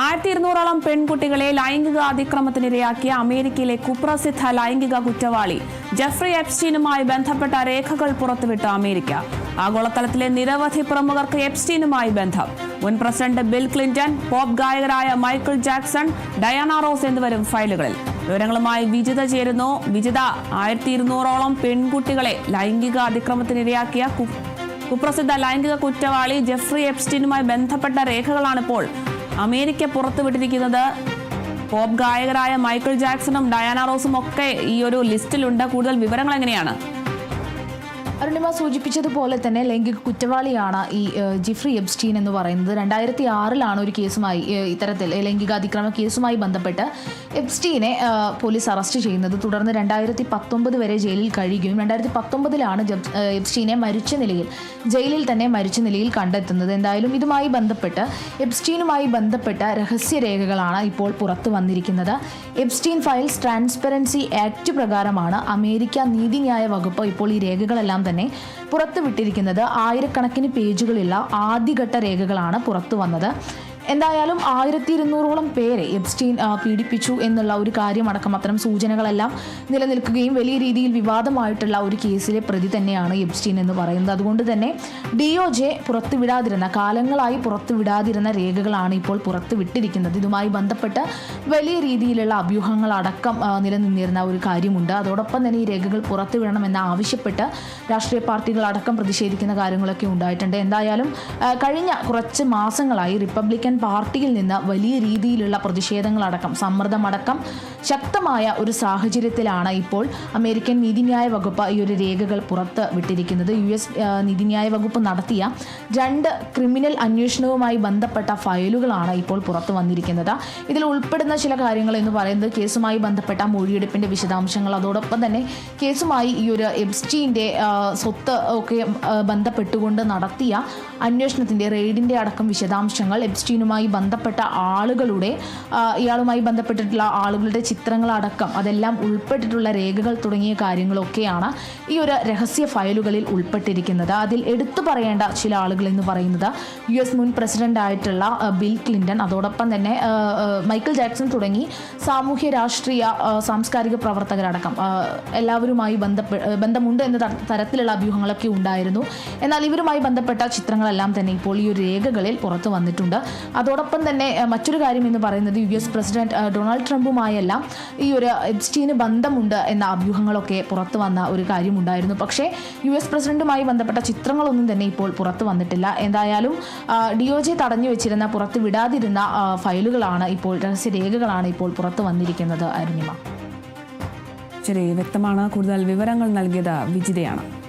ആയിരത്തി ഇരുന്നൂറോളം പെൺകുട്ടികളെ ലൈംഗിക അതിക്രമത്തിനിരയാക്കിയ അമേരിക്കയിലെ കുപ്രസിദ്ധ ലൈംഗിക കുറ്റവാളി ജെഫ്രി എപ്സ്റ്റീനുമായി ബന്ധപ്പെട്ട രേഖകൾ പുറത്തുവിട്ട അമേരിക്ക. ആഗോളതലത്തിലെ നിരവധി പ്രമുഖർക്ക് എപ്സ്റ്റീനുമായി ബന്ധം. മുൻ പ്രസിഡന്റ് ബിൽ ക്ലിന്റൺ പോപ്പ് ഗായകരായ മൈക്കിൾ ജാക്സൺ ഡയാന റോസ് എന്നിവരും ഫയലുകളിൽ. വിവരങ്ങളുമായി വിജിത ചേരുന്നു. വിജിത ആയിരത്തി ഇരുന്നൂറോളം പെൺകുട്ടികളെ ലൈംഗിക അതിക്രമത്തിനിരയാക്കിയ കുപ്രസിദ്ധ ലൈംഗിക കുറ്റവാളി ജെഫ്രി എപ്സ്റ്റീനുമായി ബന്ധപ്പെട്ട രേഖകളാണിപ്പോൾ അമേരിക്ക പുറത്തുവിട്ടിരിക്കുന്നത് പോപ്പ് ഗായകരായ മൈക്കിൾ ജാക്സണും ഡയാന റോസും ഒക്കെ ഈ ഒരു ലിസ്റ്റിലുണ്ട് കൂടുതൽ വിവരങ്ങൾ എങ്ങനെയാണ്? അരുണിമ സൂചിപ്പിച്ചതുപോലെ തന്നെ ലൈംഗിക കുറ്റവാളിയാണ് ഈ ജിഫ്രി എബ്സ്റ്റീൻ എന്ന് പറയുന്നത്. രണ്ടായിരത്തി ആറിലാണ് ഒരു കേസുമായി ഇത്തരത്തിൽ ലൈംഗികാതിക്രമ കേസുമായി ബന്ധപ്പെട്ട് എബ്സ്റ്റീനെ പോലീസ് അറസ്റ്റ് ചെയ്യുന്നത്. തുടർന്ന് രണ്ടായിരത്തി പത്തൊമ്പത് വരെ ജയിലിൽ കഴിയുകയും രണ്ടായിരത്തി പത്തൊമ്പതിലാണ് എബ്സ്റ്റീനെ മരിച്ച നിലയിൽ ജയിലിൽ തന്നെ മരിച്ച നിലയിൽ കണ്ടെത്തുന്നത്. എന്തായാലും ഇതുമായി ബന്ധപ്പെട്ട് എബ്സ്റ്റീനുമായി ബന്ധപ്പെട്ട രഹസ്യരേഖകളാണ് ഇപ്പോൾ പുറത്തു വന്നിരിക്കുന്നത്. എബ്സ്റ്റീൻ ഫയൽസ് ട്രാൻസ്പെറൻസി ആക്ട് പ്രകാരമാണ് അമേരിക്ക നീതിന്യായ വകുപ്പ് ഇപ്പോൾ ഈ രേഖകളെല്ലാം തന്നെ പുറത്തുവിട്ടിരിക്കുന്നത് ആയിരക്കണക്കിന് പേജുകളുള്ള ആദ്യഘട്ട രേഖകളാണ് പുറത്തു വന്നത് എന്തായാലും ആയിരത്തി ഇരുന്നൂറോളം പേരെ എബ്സ്റ്റീൻ പീഡിപ്പിച്ചു എന്നുള്ള ഒരു കാര്യമടക്കം അത്തരം സൂചനകളെല്ലാം നിലനിൽക്കുകയും വലിയ രീതിയിൽ വിവാദമായിട്ടുള്ള ഒരു കേസിലെ പ്രതി തന്നെയാണ് എബ്സ്റ്റീൻ എന്ന് പറയുന്നത്. അതുകൊണ്ട് തന്നെ ഡി ഒ ജെ പുറത്തുവിടാതിരുന്ന കാലങ്ങളായി പുറത്തുവിടാതിരുന്ന രേഖകളാണ് ഇപ്പോൾ പുറത്തുവിട്ടിരിക്കുന്നത്. ഇതുമായി ബന്ധപ്പെട്ട് വലിയ രീതിയിലുള്ള അഭ്യൂഹങ്ങളടക്കം നിലനിന്നിരുന്ന ഒരു കാര്യമുണ്ട്. അതോടൊപ്പം തന്നെ ഈ രേഖകൾ പുറത്തുവിടണമെന്ന് ആവശ്യപ്പെട്ട് രാഷ്ട്രീയ പാർട്ടികളടക്കം പ്രതിഷേധിക്കുന്ന കാര്യങ്ങളൊക്കെ ഉണ്ടായിട്ടുണ്ട്. എന്തായാലും കഴിഞ്ഞ കുറച്ച് മാസങ്ങളായി റിപ്പബ്ലിക്കൻ പാർട്ടിയിൽ നിന്ന് വലിയ രീതിയിലുള്ള പ്രതിഷേധങ്ങളടക്കം സമ്മർദ്ദമടക്കം ശക്തമായ ഒരു സാഹചര്യത്തിലാണ് ഇപ്പോൾ അമേരിക്കൻ നീതിന്യായ വകുപ്പ് ഈ ഒരു രേഖകൾ പുറത്ത് വിട്ടിരിക്കുന്നത്. യു എസ് നീതിന്യായ വകുപ്പ് നടത്തിയ രണ്ട് ക്രിമിനൽ അന്വേഷണവുമായി ബന്ധപ്പെട്ട ഫയലുകളാണ് ഇപ്പോൾ പുറത്തു വന്നിരിക്കുന്നത്. ഇതിൽ ഉൾപ്പെടുന്ന ചില കാര്യങ്ങൾ എന്ന് പറയുന്നത് കേസുമായി ബന്ധപ്പെട്ട മൊഴിയെടുപ്പിന്റെ വിശദാംശങ്ങൾ അതോടൊപ്പം തന്നെ കേസുമായി ഈ ഒരു എബ്സ്റ്റീന്റെ സ്വത്ത് ഒക്കെ ബന്ധപ്പെട്ടുകൊണ്ട് നടത്തിയ അന്വേഷണത്തിന്റെ റെയ്ഡിന്റെ അടക്കം വിശദാംശങ്ങൾ എബ്സ്റ്റീനുമായി ബന്ധപ്പെട്ട ആളുകളുടെ ഇയാളുമായി ബന്ധപ്പെട്ടിട്ടുള്ള ആളുകളുടെ ചിത്രങ്ങളടക്കം അതെല്ലാം ഉൾപ്പെട്ടിട്ടുള്ള രേഖകൾ തുടങ്ങിയ കാര്യങ്ങളൊക്കെയാണ് ഈ ഒരു രഹസ്യ ഫയലുകളിൽ ഉൾപ്പെട്ടിരിക്കുന്നത്. അതിൽ എടുത്തു പറയേണ്ട ചില ആളുകൾ എന്ന് പറയുന്നത് യു എസ് മുൻ പ്രസിഡന്റ് ആയിട്ടുള്ള ബിൽ ക്ലിന്റൺ അതോടൊപ്പം തന്നെ മൈക്കിൾ ജാക്സൺ തുടങ്ങി സാമൂഹ്യ രാഷ്ട്രീയ സാംസ്കാരിക പ്രവർത്തകരടക്കം എല്ലാവരുമായി ബന്ധപ്പെ ബന്ധമുണ്ട് എന്ന തരത്തിലുള്ള അഭ്യൂഹങ്ങളൊക്കെ ഉണ്ടായിരുന്നു. എന്നാൽ ഇവരുമായി ബന്ധപ്പെട്ട ചിത്രങ്ങളെല്ലാം തന്നെ ഇപ്പോൾ ഈ രേഖകളിൽ പുറത്തു വന്നിട്ടുണ്ട്. അതോടൊപ്പം തന്നെ മറ്റൊരു കാര്യം എന്ന് പറയുന്നത് യു എസ് പ്രസിഡന്റ് ഡൊണാൾഡ് ട്രംപുമായെല്ലാം ഈ ഒരു എബ്സ്റ്റീന് ബന്ധമുണ്ട് എന്ന അഭ്യൂഹങ്ങളൊക്കെ പുറത്തു വന്ന ഒരു കാര്യമുണ്ടായിരുന്നു. പക്ഷേ യു എസ് പ്രസിഡന്റുമായി ബന്ധപ്പെട്ട ചിത്രങ്ങളൊന്നും തന്നെ ഇപ്പോൾ പുറത്തു വന്നിട്ടില്ല. എന്തായാലും ഡി ഒ ജെ തടഞ്ഞു വെച്ചിരുന്ന പുറത്ത് വിടാതിരുന്ന ഫയലുകളാണ് ഇപ്പോൾ രഹസ്യരേഖകളാണ് ഇപ്പോൾ പുറത്തു വന്നിരിക്കുന്നത് അരുണിമ. ശരി വ്യക്തമാണ്. കൂടുതൽ വിവരങ്ങൾ നൽകിയത് വിജിതയാണ്.